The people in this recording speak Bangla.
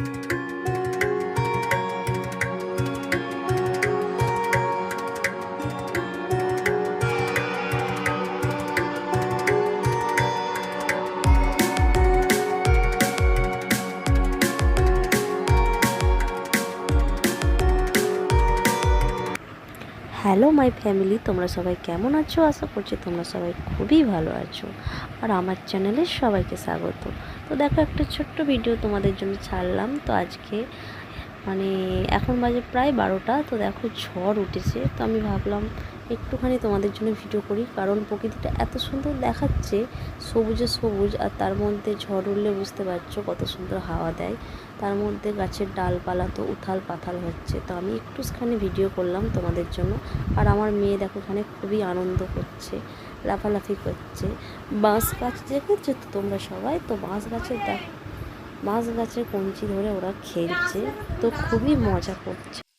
Thank you. Hello my family, তোমরা সবাই কেমন আছো? আশা করছি তোমরা সবাই খুবই ভালো আছো। আর আমার চ্যানেলে সবাইকে স্বাগত। তো দেখো, একটা ছোট্ট ভিডিও তোমাদের জন্য ছাড়লাম। তো আজকে মানে এখন বাজে প্রায় বারোটা, তো দেখো ঝড় উঠেছে। তো আমি ভাবলাম একটুখানি তোমাদের জন্য ভিডিও করি, কারণ প্রকৃতিটা এত সুন্দর দেখাচ্ছে, সবুজে সবুজ, আর তার মধ্যে ঝড় উঠলে বুঝতে পারছ কত সুন্দর হাওয়া দেয়। তার মধ্যে গাছের ডালপালা তো উথাল পাথাল হচ্ছে, তো আমি একটুখানি ভিডিও করলাম তোমাদের জন্য। আর আমার মেয়ে দেখো এখানে খুবই আনন্দ করছে, লাফালাফি করছে। বাঁশ গাছ দেখেছ তো তোমরা সবাই? তো বাঁশ গাছের দেখো বাঁশ গাছের কঞ্চি ধরে ওরা খেলছে। তো খুবই মজা করছে।